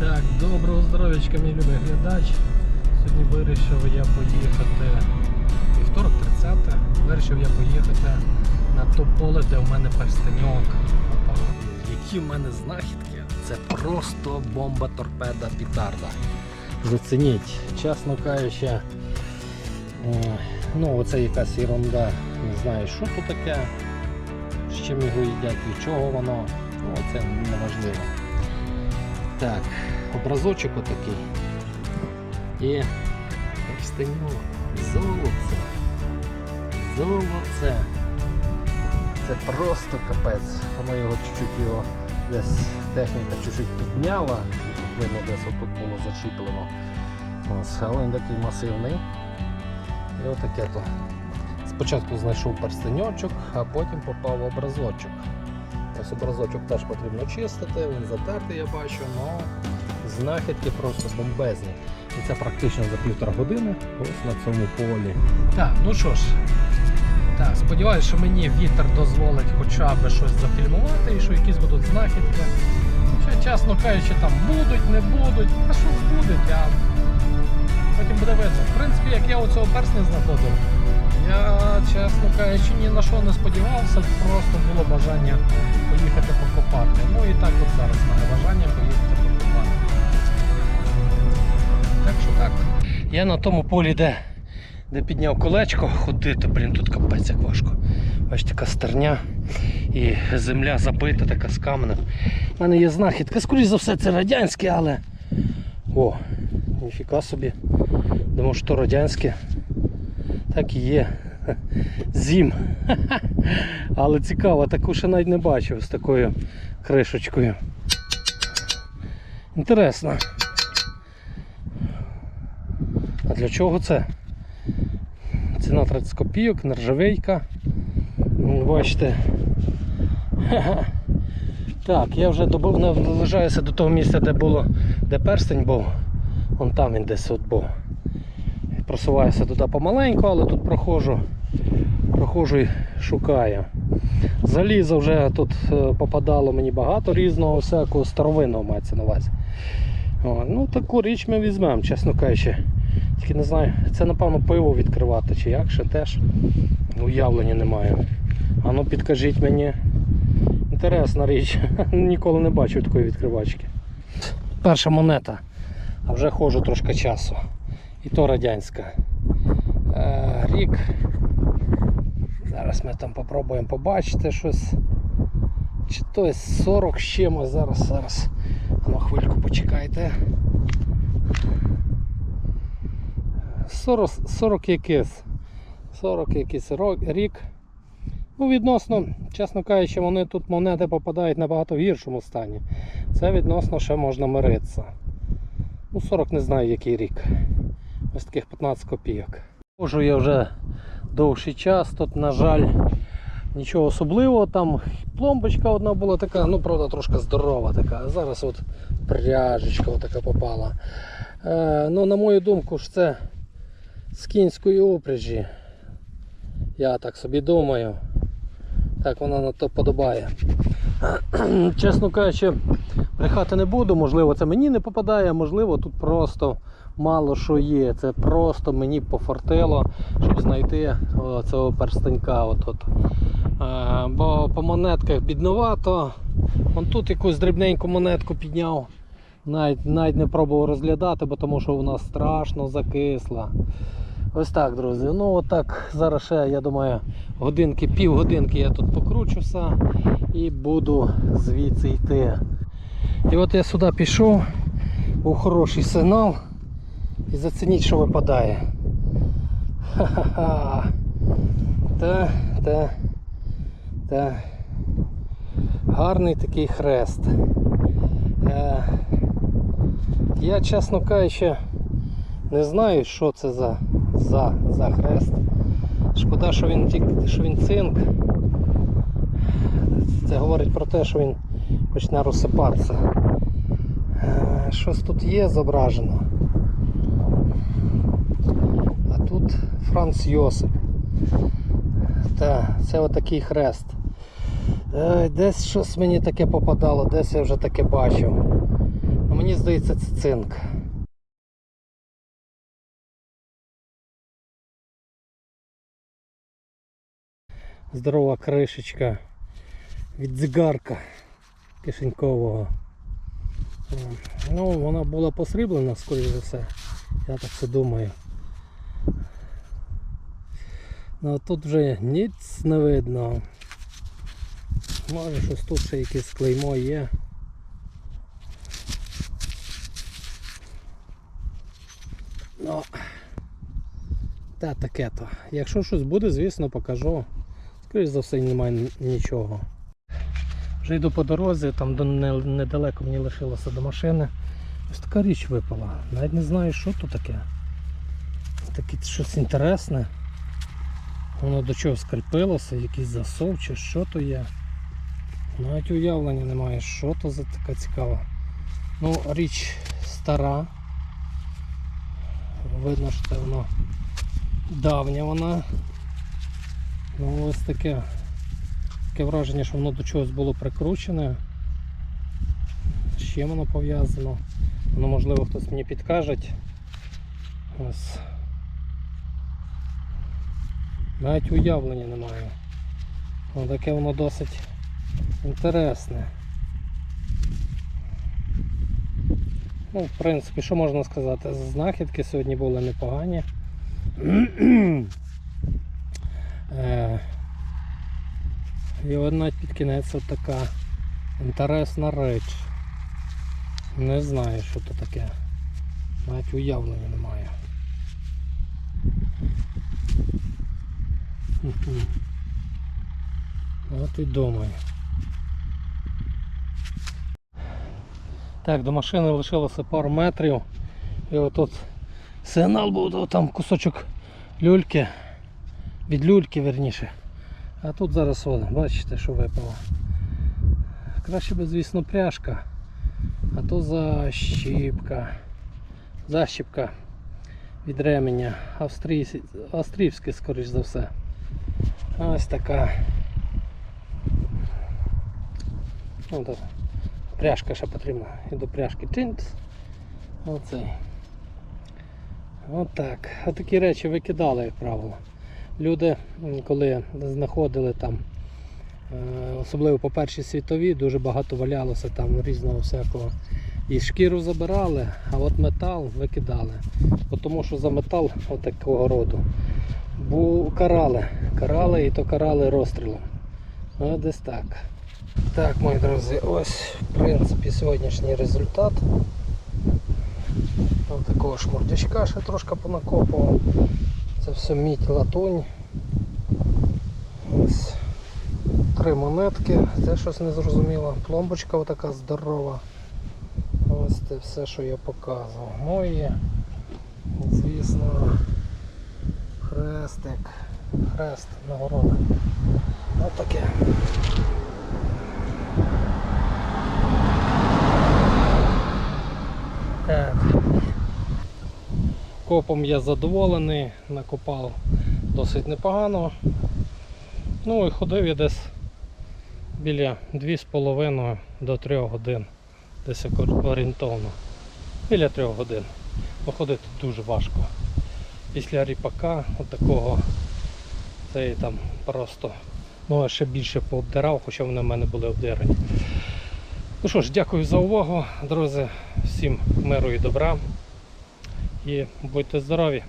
Так, доброго здоров'ячка, мій любий глядач. Сьогодні вирішив я поїхати вівторок 30 Вирішив я поїхати на то поле, де в мене перстеньок. Які в мене знахідки? Це просто бомба торпеда пітарда. Зацініть, чесно кажучи, е, ну оце якась ерунда. Не знаю, що тут таке, з чим його їдять, від чого воно. Ну, це неважливо. Так, образочок отакий. І перстеньок. Золоце. Золоце. Це просто капець. Воно його чуть-чуть його десь техніка чуть-чуть підняла. Видно, десь отут було зачіплено. Але він такий масивний. І отаке то. Спочатку знайшов перстеньочок, а потім попав образочок. Ось образочок теж потрібно чистити, він затертий, я бачу, але знахідки просто бомбезні. І це практично за півтора години ось на цьому полі. Так, ну що ж, так, сподіваюся, що мені вітер дозволить хоча б щось зафільмувати і що якісь будуть знахідки. Хоча, чесно кажучи, там будуть, не будуть, а що будуть, а потім буде видно. В принципі, як я оцього персня знаходив, я, чесно кажучи, ні на що не сподівався, просто було бажання поїхати покопати. Ну і так от зараз маю бажання поїхати покопати. Так що так. Я на тому полі, де, де підняв колечко, ходити, блін, тут капець як важко. Бачите, така стерня і земля забита, така з каменем. У мене є знахідка, скоріш за все, це радянське, але. О, ніфіка собі. Думав, що радянське. Так і є. Зім. Але цікаво, таку ще навіть не бачив з такою кришечкою. Інтересно. Для чого це? Ціна 30 копійок, нержавейка. Ну, Бачите. Так, я вже наближаюся до того місця, де було, де перстень був. Вон там він десь от був. Просуваюся туди помаленьку, але тут проходжу, проходжу і шукаю. Заліза вже тут е, попадало мені багато різного, всякого старовинного мається на увазі. О, ну таку річ ми візьмемо, чесно кажучи. Тільки не знаю, це напевно пиво відкривати чи як ще теж. Уявлення не маю. А ну підкажіть мені. Інтересна річ. Ніколи не бачив такої відкривачки. Перша монета. А вже ходжу трошки часу. І то радянська. Е, рік. Зараз ми там попробуємо побачити щось. Чи то 40 з чимось зараз, зараз. Ну хвильку почекайте. 40, 40 якийсь. 40 якийсь рік. Ну, відносно, чесно кажучи, вони тут монети попадають набагато в гіршому стані. Це відносно ще можна миритися. Ну, 40 не знаю який рік. Ось таких 15 копійок. Можу я вже довший час, тут, на жаль, нічого особливого. Там пломбочка одна була така, ну правда трошки здорова така. Зараз от пряжечка така попала. Е, ну, на мою думку, ж це з кінської упряжі. Я так собі думаю. Так вона на то подобає. Чесно кажучи, брехати не буду, можливо, це мені не попадає, можливо, тут просто мало що є. Це просто мені пофартило, щоб знайти цього перстенька. От -от. Е, бо по монетках бідновато. Вон тут якусь дрібненьку монетку підняв. Навіть, навіть не пробував розглядати, бо тому що вона страшно закисла. Ось так, друзі. Ну отак зараз ще, я думаю, годинки, півгодинки я тут покручуся і буду звідси йти. І от я сюди пішов, був хороший сигнал. І зацініть, що випадає. Ха-ха-ха. Та, та, та. Гарний такий хрест. Е, я, чесно кажучи, не знаю, що це за, за, за хрест. Шкода, що він, що він цинк. Це говорить про те, що він почне розсипатися. Е, Щось тут є зображено. А тут Франц Йосип. Так, це отакий хрест. Е, Десь щось мені таке попадало, десь я вже таке бачив. Мені здається, це цинк. Здорова кришечка від дзигарка кишенькового. Ну, вона була посріблена, скоріш за все. Я так це думаю. Ну а тут вже ніц не видно. Може щось тут ще якесь клеймо є. Ну, та таке то. Якщо щось буде, звісно, покажу. Скоріше за все немає нічого. Вже йду по дорозі, там недалеко мені лишилося до машини. Ось така річ випала. Навіть не знаю, що то таке. Таке щось інтересне. Воно до чого скріпилося, якийсь засов чи що то є. Навіть уявлення немає, що то за така цікава. Ну, річ стара. Видно, що це воно давня вона. Ну ось таке. Таке враження, що воно до чогось було прикручене. З чим воно пов'язано. Воно можливо хтось мені підкаже. Навіть уявлення не маю. Ну, таке воно досить інтересне. Ну, в принципі, що можна сказати? Знахідки сьогодні були непогані. Е, І навіть під кінець така інтересна реч. Не знаю, що то таке. Навіть уявлення немає. От і думаю. Так, до машини лишилося пару метрів. І отут сигнал був, там кусочок люльки. Від люльки верніше. А тут зараз о, бачите, що випало. Краще би, звісно, пряжка. А то защіпка. Защіпка від ременя. Австрійсь... Австрійське, скоріш за все. Ось така. Ну, так. Пряжка ще потрібна. І до пряжки чинт. Оцей. Отак. Отакі речі викидали, як правило. Люди, коли знаходили там, е, особливо по першій світовій, дуже багато валялося там різного всякого. І шкіру забирали, а от метал викидали. Тому що за метал от роду бу карали. Карали і то карали розстрілом. От десь так. Так, мої друзі, ось в принципі сьогоднішній результат. Ось такого шмурдячка ще трошки понакопував. Це все мідь латунь. Ось три монетки, це щось незрозуміло. Пломбочка отака здорова. Ось це все, що я показував. Ну і звісно хрестик. Хрест нагорода. Ось таке. Так. Копом я задоволений, накопав досить непогано. Ну і ходив я десь біля 2,5 до 3 годин. Десь орієнтовно. Біля 3 годин. Бо ходити дуже важко. Після ріпака отакого це і там просто ну, я ще більше пообдирав, хоча вони в мене були обдирані. Ну що ж, дякую за увагу, друзі. Всім миру і добра. І будьте здорові!